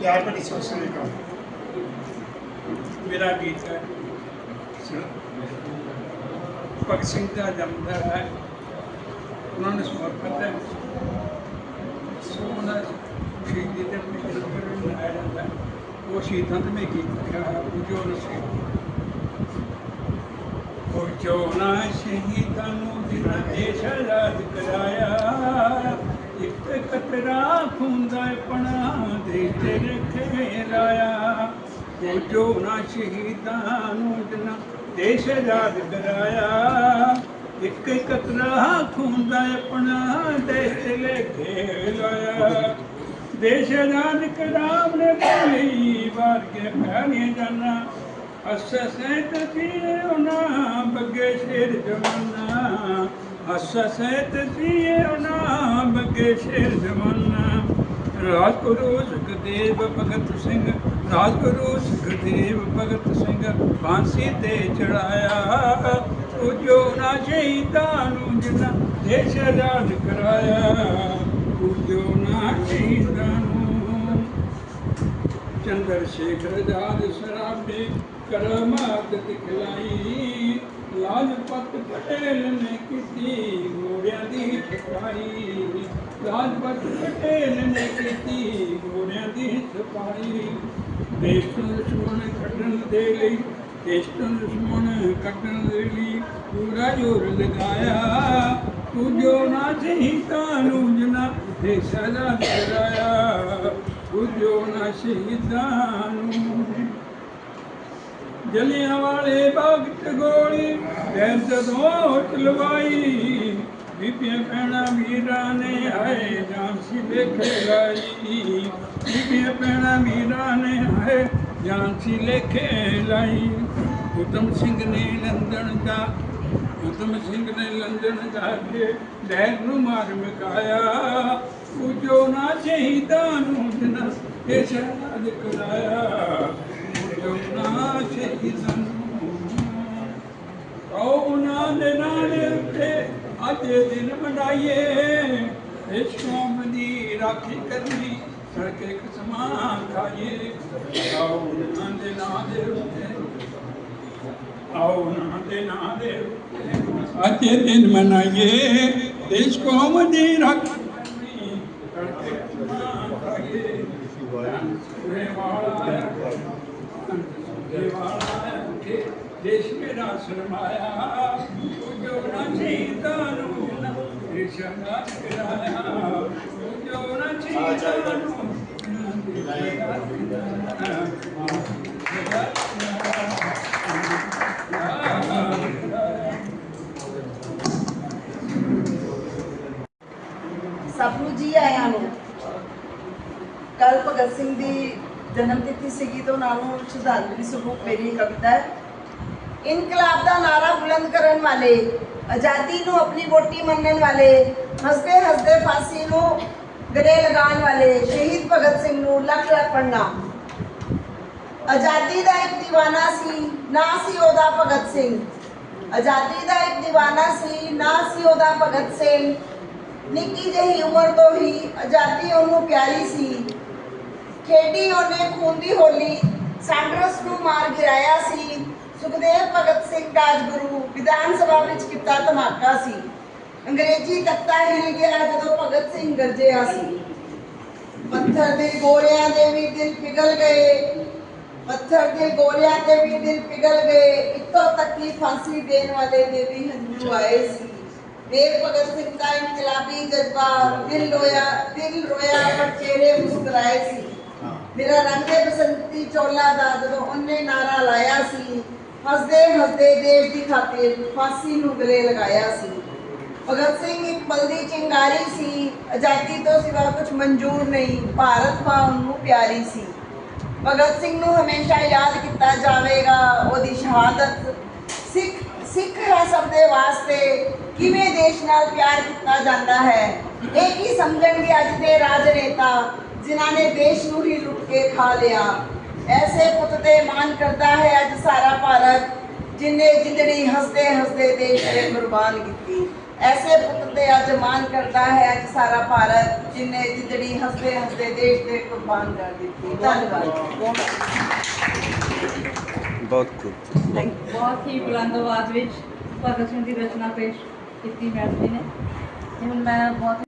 ਪਿਆਰ ਭਰੀ ਸਤਿ ਸ੍ਰੀ ਅਕਾਲ ਮੇਰਾ ਗੀਤ ਹੈ। ਭਗਤ ਸਿੰਘ ਦਾ ਜਨਮ ਦਿਨ ਹੈ। ਉਹਨਾਂ ਨੂੰ ਸਮਰਪਿਤ ਹੈ। ਸੋ ਉਹਨਾਂ ਦੀ ਸ਼ਹੀਦੀ ਦੇ ਦਿਨ ਮਨਾਇਆ ਜਾਂਦਾ ਉਹ ਸ਼ਹੀਦਾਂ ਤੇ ਮੈਂ ਗੀਤ ਲਿਖਿਆ ਹੈ। ਜੋ ਨਸ਼ੇ ਉਹ ਜੋ ਨਾ ਸ਼ਹੀਦਾਂ ਨੂੰ ਜਿਨ੍ਹਾਂ ਦੇਸ਼ ਆਜ਼ਾਦ ਕਰਾਇਆ ਇੱਕ ਕਤਰਾ ਖੂਨ ਦਾ ਪਣਾ ਦੇ ਤੇ ਰੱਖੇ ਲਾਇਆ ਉਹ ਜੋ ਨਾ ਸ਼ਹੀਦਾਂ ਨੂੰ ਜਨਾ ਦੇਸ਼ ਆਜ਼ਾਦ ਕਰਾਇਆ, ਇੱਕ ਕਤਰਾ ਖੂਨ ਦਾ ਪਣਾ ਦੇ ਤੇ ਰੱਖੇ ਲਾਇਆ ਦੇਸ਼ ਆਜ਼ਾਦ ਕਰਾਮ ਨੇ ਬੋਲੀ ਵਾਰ ਕੇ ਪਿਆਰੀਆਂ ਜਾਨਾਂ ਅਸ ਸਹਿਤ ਉਹਨਾਂ ਬੱਗੇ ਸ਼ੇਰ ਜਵਾਨਾ। ਅਸ ਸਹਿਤ ਜੀਏ ਉਹਨਾਂ ਬੱਗੇ ਸ਼ੇਰ ਰਾਜਗੁਰੂ ਸੁਖਦੇਵ ਭਗਤ ਸਿੰਘ, ਰਾਜਗੁਰੂ ਸੁਖਦੇਵ ਭਗਤ ਸਿੰਘ, ਫਾਂਸੀ ਤੇ ਚੜਾਇਆ ਉਹ ਜੋ ਨਾ ਸ਼ਹੀਦਾਂ ਨੂੰ ਜਿਨ੍ਹਾਂ ਦੇਸ਼ ਆਜ਼ਾਦ ਕਰਾਇਆ। ਉਹ ਨਾ ਸ਼ਹੀਦਾਂ ਨੂੰ। ਚੰਦਰ ਸ਼ੇਖਰ ਆਜ਼ਾਦ ਸਰਾਬੇ ਕਰਮਾਤ ਦਿਖਲਾਈ। ਲਾਜਪਤ ਪਟੇਲ ਨੇ ਕੀਤੀ ਗੋੜਿਆਂ ਦੀ ਛਪਾਈ। ਲਾਜਪਤ ਪਟੇਲ ਨੇ ਕੀਤੀ ਗੋੜਿਆਂ ਦੀ ਛਪਾਈ। ਦੇਸ਼ ਤੋਂ ਦੁਸ਼ਮਣ ਕੱਢਣ ਦੇ ਲਈ, ਦੇਸ਼ ਤੋਂ ਦੁਸ਼ਮਣ ਕੱਢਣ ਦੇ ਲਈ ਪੂਰਾ ਜ਼ੋਰ ਲਗਾਇਆ। ਤੂੰ ਨਾ ਸ਼ਹੀਦਾਂ ਨੂੰ ਜਨਾ ਦੇਸ਼ ਆਜ਼ਾਦ ਕਰਾਇਆ ਤੂੰ ਨਾ ਸ਼ਹੀਦਾਂ ਨੂੰ ਜਲਿਆਂ ਵਾਲੇ ਬਾਗ ਚ ਗੋਲੀ, ਫੇਰ ਜਦੋਂ ਚਲਵਾਈ ਬੀਬੀਆਂ ਭੈਣਾਂ ਵੀਰਾਂ ਨੇ ਆਏ ਜਾਨ ਲੇਖੇ ਲਾਈ। ਬੀਬੀਆਂ ਭੈਣਾਂ ਵੀਰਾਂ ਨੇ ਆਏ ਜਾਨ ਲੇਖੇ ਲਾਈ। ਉਤਮ ਸਿੰਘ ਨੇ ਲੰਦਨ ਦਾ ਉਤਮ ਸਿੰਘ ਨੇ ਲੰਦਨ ਜਾ ਕੇ ਡੈਰ ਨੂੰ ਮਾਰ ਮਕਾਇਆ। ਪੂਜੋ ਨਾ ਸ਼ਹੀਦਾਂ ਨੂੰ ਜਨਾ ਇਹ ਸ਼ਹਾਦ ਕਰਾਇਆ। ਪੂਜੋ ਸ਼ਹੀਦਾਂ ਆਓ ਉਹਨਾਂ ਦੇ ਨਾਲ ਉੱਤੇ ਅੱਜ ਦਿਨ ਮਨਾਈਏ ਇਸ ਕੌਮ ਦੀ ਰਾਖੀ ਕਰਨੀ, ਸੜਕੇ ਕਸਮਾਂ ਖਾਈਏ। ਆਓ ਉਹਨਾਂ ਦੇ ਨਾਂ ਉੱਤੇ ਆਓ ਉਹਨਾਂ ਦੇ ਨਾਂ ਉੱਤੇ ਅੱਜ ਦਿਨ ਮਨਾਈਏ, ਇਸ ਕੌਮ ਦੀ ਰਾਖੀ ਕਰਨੀ, ਸੜਕੇ ਕਸਮਾਂ ਖਾਈਏ। ਸੁਰੇ ਵਾਲਾ ਦੇਸ਼ ਮੇਰਾ ਸਰਮਾਇਆ ਜੋ ਨਾ ਚੀਤਾ ਨੂੰ ਨਾ ਰਿਸ਼ਨਾ ਕਰਾਇਆ ਜੋ ਨਾ ਚੀਤਾ ਨੂੰ ਸਭ ਨੂੰ ਜੀ ਆਇਆਂ ਨੂੰ ਕੱਲ ਭਗਤ ਸਿੰਘ ਦੀ ਜਨਮ ਦਿੱਤੀ ਸੀਗੀ ਤਾਂ ਉਹਨਾਂ ਨੂੰ ਸ਼ਰਧਾਂਜਲੀ ਸਰੂਪ ਮੇਰੀ ਕਵਿਤਾ ਹੈ। ਇਨਕਲਾਬ ਦਾ ਨਾਰਾ ਬੁਲੰਦ ਕਰਨ ਵਾਲੇ, ਆਜ਼ਾਦੀ ਨੂੰ ਆਪਣੀ ਵੋਟੀ ਮੰਨਣ ਵਾਲੇ, ਹੱਸਦੇ ਹੱਸਦੇ ਫਾਸੀ ਨੂੰ ਗਲੇ ਲਗਾਉਣ ਵਾਲੇ, ਸ਼ਹੀਦ ਭਗਤ ਸਿੰਘ ਨੂੰ ਲੱਖ ਲੱਖ ਪ੍ਰਣਾਮ। ਆਜ਼ਾਦੀ ਦਾ ਇੱਕ دیਵਾਨਾ ਸੀ, ਨਾ ਸੀ ਉਹਦਾ ਭਗਤ ਸਿੰਘ। ਆਜ਼ਾਦੀ ਦਾ ਇੱਕ دیਵਾਨਾ ਸੀ, ਨਾ ਸੀ ਉਹਦਾ ਭਗਤ ਸਿੰਘ। ਨਿੱਕੀ ਜਿਹੀ ਉਮਰ ਤੋਂ ਹੀ ਆਜ਼ਾਦੀ ਉਹਨੂੰ ਪਿਆਰੀ ਸੀ। ਖੇਡੀ ਉਹਨੇ ਖੂਨ ਦੀ ਹੋਲੀ ਸੈਂਡਰਸ ਨੂੰ ਮਾਰ ਗਿਰਾਇਆ ਸੀ, ਸੁਖਦੇਵ ਭਗਤ ਸਿੰਘ ਰਾਜਗੁਰੂ ਵਿਧਾਨ ਸਭਾ ਵਿੱਚ ਕੀਤਾ ਧਮਾਕਾ ਸੀ। ਅੰਗਰੇਜ਼ੀ ਤਖਤਾ ਹਿਲ ਗਿਆ ਜਦੋਂ ਭਗਤ ਸਿੰਘ ਗਰਜਿਆ ਸੀ। ਪੱਥਰ ਦੇ ਗੋਲਿਆਂ ਦੇ ਵੀ ਦਿਲ ਪਿਘਲ ਗਏ। ਪੱਥਰ ਦੇ ਗੋਲਿਆਂ ਦੇ ਵੀ ਦਿਲ ਪਿਘਲ ਗਏ। ਇੱਥੋਂ ਤੱਕ ਕਿ ਫਾਂਸੀ ਦੇਣ ਵਾਲੇ ਦੇ ਵੀ ਹੰਝੂ ਆਏ ਸੀ। ਦੇਵ ਭਗਤ ਸਿੰਘ ਦਾ ਇਨਕਲਾਬੀ ਜਜ਼ਬਾ ਦਿਲ ਰੋਇਆ ਦਿਲ ਰੋਇਆ ਪਰ ਚਿਹਰੇ ਮੁਸਕਰਾਏ ਸੀ। ਮੇਰਾ ਰੰਗੇ ਬਸੰਤੀ ਚੋਲਾ ਦਾ ਜਦੋਂ ਉਹਨੇ ਨਾਰਾ ਲਾਇਆ ਸੀ, ਹੱਸਦੇ ਹੱਸਦੇ ਦੇਸ਼ ਦੀ ਖਾਤਰ ਫਾਂਸੀ ਨੂੰ ਗਲੇ ਲਗਾਇਆ ਸੀ। ਭਗਤ ਸਿੰਘ ਇੱਕ ਬਲਦੀ ਚਿੰਗਾਰੀ ਸੀ, ਆਜ਼ਾਦੀ ਤੋਂ ਸਿਵਾ ਕੁਝ ਮਨਜ਼ੂਰ ਨਹੀਂ, ਭਾਰਤ ਮਾਂ ਨੂੰ ਪਿਆਰੀ ਸੀ। ਭਗਤ ਸਿੰਘ ਨੂੰ ਹਮੇਸ਼ਾ ਯਾਦ ਕੀਤਾ ਜਾਵੇਗਾ ਉਹਦੀ ਸ਼ਹਾਦਤ। ਸਿੱਖ ਸਿੱਖ ਹੈ ਸਭ ਦੇ ਵਾਸਤੇ, ਕਿਵੇਂ ਦੇਸ਼ ਨਾਲ ਪਿਆਰ ਕੀਤਾ ਜਾਂਦਾ ਹੈ? ਇਹ ਕੀ ਸਮਝਣਗੇ ਅੱਜ ਦੇ ਰਾਜਨੇਤਾ ਜਿਨ੍ਹਾਂ ਨੇ ਦੇਸ਼ ਨੂੰ ਹੀ ਲੁੱਟ ਕੇ ਖਾ ਲਿਆ। ਐਸੇ ਪੁੱਤ ਤੇ ਮਾਨ ਕਰਦਾ ਹੈ ਅੱਜ ਸਾਰਾ ਭਾਰਤ ਜਿਨੇ ਜਿੰਦੜੀ ਹੱਸਦੇ ਹੱਸਦੇ ਦੇਸ਼ ਲਈ ਕੁਰਬਾਨ ਕੀਤੀ। ਐਸੇ ਪੁੱਤ ਤੇ ਅੱਜ ਮਾਨ ਕਰਦਾ ਹੈ ਅੱਜ ਸਾਰਾ ਭਾਰਤ ਜਿਨੇ ਜਿਹੜੀ ਹੱਸਦੇ ਹੱਸਦੇ ਦੇਸ਼ ਦੇ ਕੁਰਬਾਨ ਕਰ ਦਿੱਤੀ। ਧੰਨਵਾਦ। ਬਹੁਤ ਖੂਬ। ਬਹੁਤ ਹੀ ਬੁਲੰਦ ਆਵਾਜ਼ ਵਿੱਚ ਭਗਤ ਸਿੰਘ ਦੀ ਰਚਨਾ ਪੇਸ਼ ਕੀਤੀ ਮੈਡਮ ਜੀ ਨੇ। ਹੁਣ ਮੈਂ ਬਹੁਤ